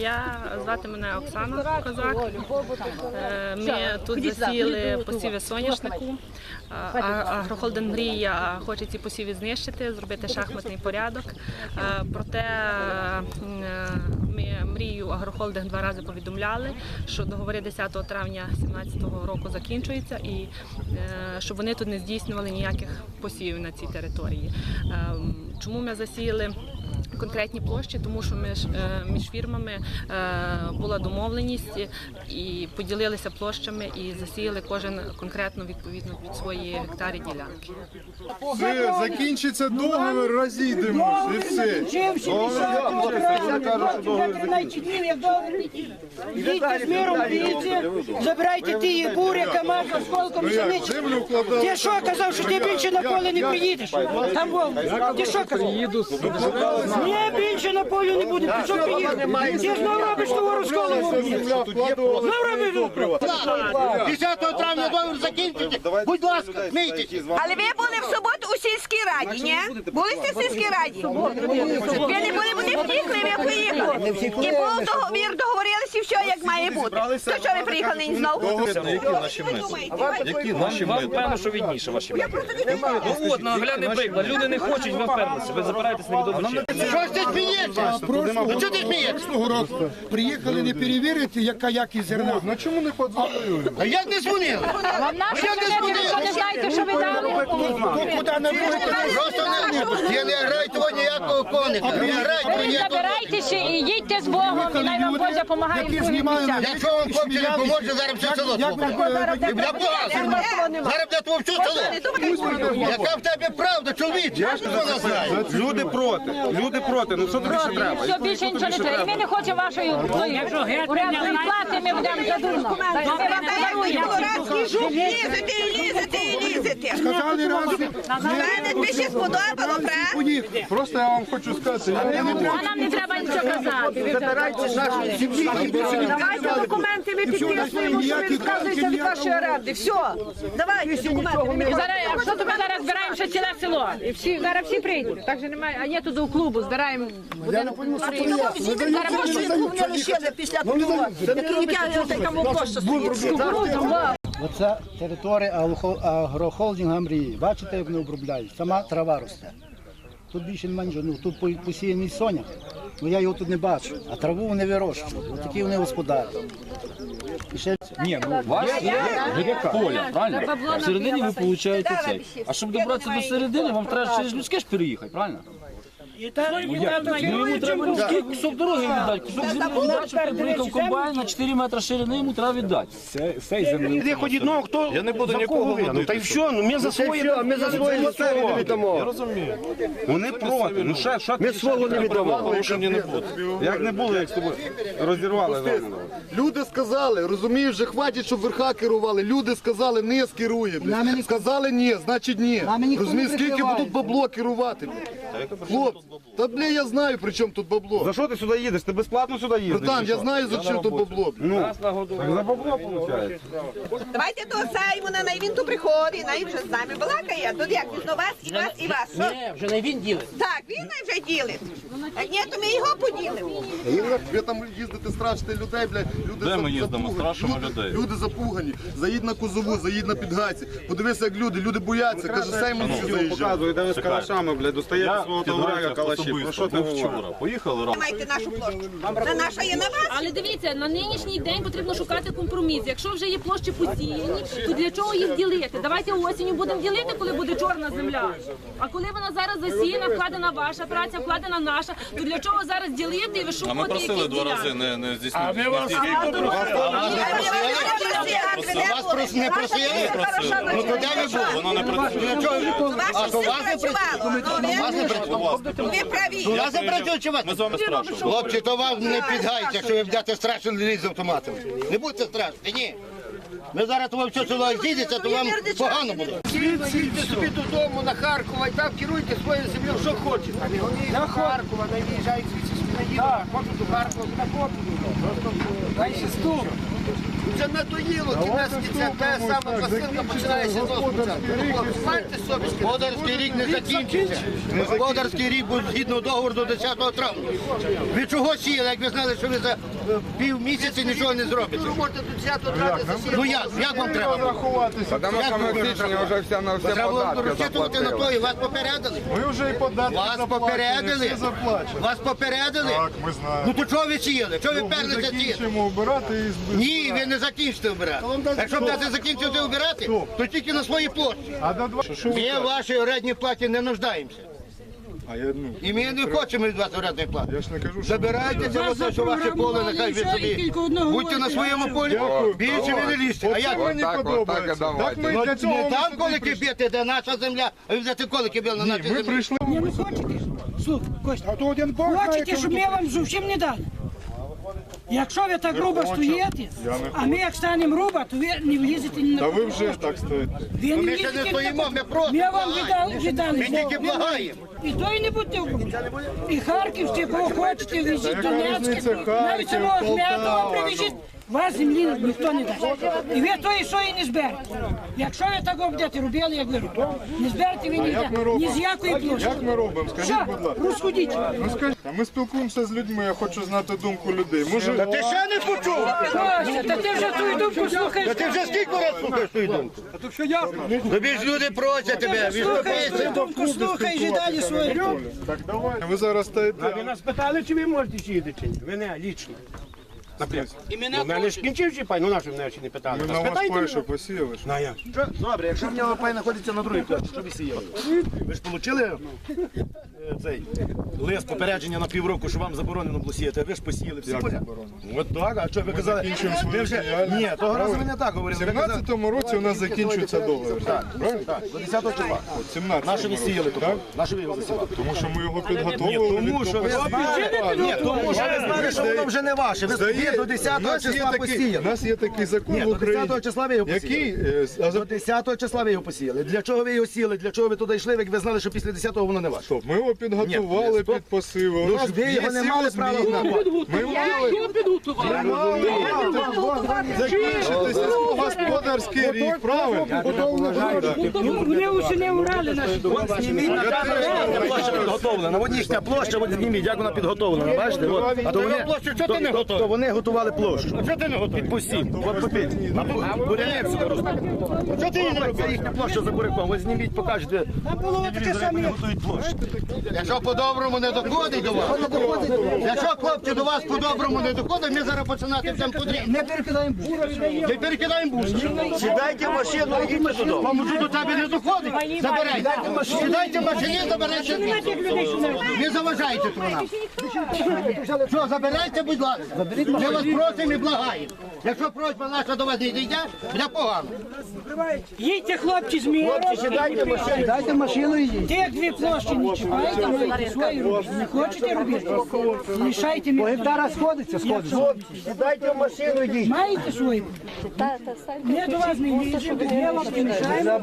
Я звати мене Оксана Козак. Е, Ми тут засіяли посіви соняшнику. Агрохолдинг Мрія хоче ці посіви знищити, зробити шахматний порядок. Проте е, ми мрію Агрохолдинг два рази повідомляли, що договори 10 травня 2017 року закінчуються і е, щоб вони тут не здійснювали ніяких посівів на цій території. Е, Чому ми засіяли? Конкретні площі, тому що між, е, між фірмами е, була домовленість і поділилися площами і засіяли кожен конкретно відповідно від своєї гектарі ділянки. Все, закінчиться договір, розійдемось і все. Йдіть з миром, бійте, забирайте ті бури, камаз, осколком, Ну як, пшениці. Ти що казав, що ти більше на поле не приїдеш? Там був. Ти що казав? Ні, більше напою не буде. Ти що приїдеш? Ти знову робиш того розколу. Знову робиш. 10 травня договір закінчите. Будь ласка, смійтесь. Але ви були в суботу у сільській раді, ні? Були сте в сільській раді? Ви не були, вони втікли, ви приїхали. І був договір, договорилися, і все як має бути. То що ви приїхали нині знову? Які наші мети? Які наші Вам мети? певно, що відніше ваші мети. Ну от, наглядний приклад. Люди не хочуть, ви вперлися. Ви запираєтесь невідомо чим. Що ж ти смієшся? Ну чого ти смієшся? Року приїхали не перевірити, яка якість зерна. Ну чому не подзвонили? А як не дзвонили? Вам наші не ви що не знаєте, що ви дали? Куди? Просто не, я не граю того ніякого коника. Не Ви забирайтеся і їдьте з Богом, і най вам Божа допомагає в своїх місцях. Якщо вам хлопці не поможе, зараз все село. І бля погано. Е, Зараз бля твого все село. Яка в тебе правда, чоловіче? Люди проти, люди проти. Ну що тобі ще треба? Все, більше нічого не треба. І ми не хочемо вашої урядної плати, ми будемо за дурно. Ми вам подаруємо. Жук лізете, і лізете, і лізете. Сказали раз, Мене тобі ще сподобало, правда? Просто я вам хочу сказати, я не А нам не треба нічого казати. Давайте документи, ми підписуємо, що ви відказуєтеся від вашої оренди. Все, давайте документи. Зараз, якщо то ми зараз збираємо ще ціле село, і всі, зараз всі прийдуть. Так же немає, а є тут до клубу, збираємо. Я не пойму, що Ну, візьміть зараз гроші, яку мене лишили після того, як я там пошта стоїть. Оце територія агрохол- агрохолдинга мрії. Бачите, як вони обробляють? Сама трава росте. Тут більше немає нічого. Ну, тут по- посіяний соняк, ну я його тут не бачу. А траву вони вирощують. Ось такі вони господарі. І ще Ні, ну у вас є поля, правильно? Всередині ви получаєте цей. А щоб добратися до середини, вам треба через людське ж переїхати, правильно? Ну? Ну йому треба людський кусок дороги віддати, кусок землі віддати, щоб ти приїхав комбайн на 4 метри ширини, йому треба віддати. Іди хоч одного, хто Я не буду нікого Ну та й все, ну ми за своє, ми за своє не віддамо. розумію. Вони проти. Ну що, що Ми свого не віддамо. Порушення не буде. Як не було, як з тобою розірвали. Люди сказали, розумієш, вже хватить, щоб верха керували. Люди сказали, не скерує. Сказали ні, значить ні. Нами ніхто Розумієш, скільки прикриває. будуть бабло керувати? блядь? Хлопці, та бля, я знаю, при чому тут бабло. За що ти сюди їдеш? Ти безплатно сюди їздиш? Братан, я знаю, за що тут бабло. Ну, так за бабло виходить. Давайте до Саймона, най він тут приходить, най вже з нами балакає. Тут як візно вас, і вас, і вас. Що? Ні, вже не він ділить. Так, він най вже ділить. Як ні, то ми його поділимо. Ви там їздите, страшите людей, блядь. Люди Де за- ми їздимо? запугані. Страшимо люди, людей. Люди запугані. Заїдь на кузову, заїдь на підгайці. Подивися, як люди, люди бояться. Каже, Сеймон всі заїжджає. Показує, де ви з калашами, блядь, достаєте Я свого тавряга калаші. Про що ти говориш? Поїхали разом. Майте нашу площу. Це наша є на вас. Але дивіться, на нинішній день потрібно шукати компроміс. Якщо вже є площі посіяні, то для чого їх ділити? Давайте осінню будемо ділити, коли буде чорна земля. А коли вона зараз засіяна, вкладена ваша праця, вкладена наша, то для чого зараз ділити і вишукувати А ми просили якісь два рази ділянки? не, не здійснити. А вас прос- не просили? Ну то ви були? Воно не працює. Чого? А то вас не працює? Ну, Вас не працює? Ви- праві. Я Вас не чи вас? Ми з вами страшимо. Хлопці, то вам не підгайте, що ви будете страшно лізти з автоматом. Не будьте страшні, ні. Ми зараз вам все село зійдеться, то вам погано буде. Їдьте собі додому на Харкова і там керуйте своєю землею, що хочете. На Харкова, не виїжджають звідси. Це надоїло, кінець кінця, та сама посилка починається з Маєте совість? Господарський рік не закінчиться. Господарський рік буде згідно договору до 10 травня. Ви чого сіяли, як ви знали, що ви за пів місяця нічого не зробите? Ви можете до 10 травня засіяти. Ну як? Як вам треба? Рахуватися. Тому що ми вже все на все Треба було податки розчитувати на заплатили. і вас попередили. Ми вже і податки Вас заплачені, попередили? все заплачено. Вас попередили? Так, ми знаємо. Ну то чого ви сіяли? Чого ви Ми перлися сіяти? закінчимо обирати і зб- Ні, ви не закінчите обирати. Якщо б дати закінчити обирати, то тільки на свої площі. А на два... Що ви Ми кажете? в вашій орендній платі не нуждаємося. А я, ну, І ми не хочемо від вас орендної плати. я ж не кажу, що... Забирайте це, оце, що ваше поле, нехай ви собі. Будьте на своєму полі, Дякую. більше ви не лізьте. А як? мені Отак, подобається. отак і давайте. Так ми Ну, для цього Не ми там сюди колики прийшли. б'єте, де наша земля, а ви взяти колики били на Ні, нашій ми землі. прийшли... Не ви хочете? Слухай, Костя, А то один Бог знає, хочете, коли щоб ми вам зовсім не дали? Якщо ви так грубо стоїте, а ми як станемо грубо, то ви не влізете ні на Ну, Та ви вже так стоїте. Ви не ми ще влізете не ні стоїмо, ми просто Ми вам благаємо. віддали, віддали. Ми тільки благаємо. І той не буде. І Харківське, кого хочете, візіть яка навіть самого Ахметова привезіть. Вас землі ніхто не дасть. І ви то і що і не зберете. Якщо ви так будете робили, як ви робите, не зберете ви ніде, ні з якої площі. Як ми робимо? Скажіть, будь ласка. Розходіть. Ну скажіть, а ми спілкуємося з людьми, я хочу знати думку людей. Може, Та ти ще не почув? Костя, та ти вже ту думку слухаєш. Та ти вже скільки раз слухаєш ту думку? А то все ясно. Тобі ж люди просять тебе, Слухаєш ту відступися. думку, слухаєш і далі свою. так давай. Ви зараз стоїте. Ви нас питали, чи ви можете ні? Мене лічно. Наприклад. Ну, мене ж кінчив чи пай, ну наші мене ще не питали. Ми Та на вас спитайте перше посіяли. ж. На як? Добре, якщо в нього пай знаходиться на другій площі, що ви сіяли? Ви ж отримали цей лист попередження на півроку, що вам заборонено було сіяти, а ви ж посіяли всі Як поля? заборонено? От так, а що ви казали? закінчуємо свою Ви вже... діяльність. Ні, того разу ви не так У говорили. Ви казали- 17-му році у нас закінчується договір. Правильно? Так, до 10 числа. От 17 Наші ви сіяли тут. Наші ви його засівали. Тому що ми його підготовили. тому що ви знали, ні, тому що ви знали, що воно вже не ваше. Ви собі до 10 числа У посіяли. нас є такий закон Ні, в до Україні. 10 числа ви його посіяли. Який? е, а за- До 10 числа ви його посіяли. Для чого ви його сіяли? Для чого ви туди йшли, як ви знали, що після 10-го воно не ваше? Стоп, ми його підготували стоп. під посиви. У Ну нас ж ви є його не мали права готувати. Ми мали закінчити сільськогосподарський рік, правильно? Вони усі не урали наші. Площа підготовлена. От їхня площа, от зніміть, як вона підготовлена. Бачите? От. А то вони, площу, чого ти не то- готовий? то вони готували площу. Чого ти не готовий? Підпустіть. От попіть. А тут бурянець сюди росте. Чого ти її не робиш? Це їхня площа за буряком. Ось зніміть, покажете. Там було таке саме. Готують площу. Якщо по-доброму не доходить до вас, якщо хлопці до вас по-доброму не доходить, ми зараз починати всім подряд. Не перекидаємо бур. Ми перекидаємо бус. Сідайте в машину, їдьте додому. Вам уже до тебе не доходить? Забирайте. Сідайте в машині, забирайте. Не заважайте то нам. Що, забирайте, будь ласка. Ми вас просимо і благаємо. Якщо просьба наша до вас не дійде, буде погано. Їдьте, хлопці, з міром. Дайте машину і їдь. Тих дві площі не чіпайте, маєте свої робити. Не хочете робити? Лишайте мені. гектара сходиться, сходиться. Сідайте в машину, йдіть. Маєте свої? Ми до вас не ліземо, ми вам не мішаємо.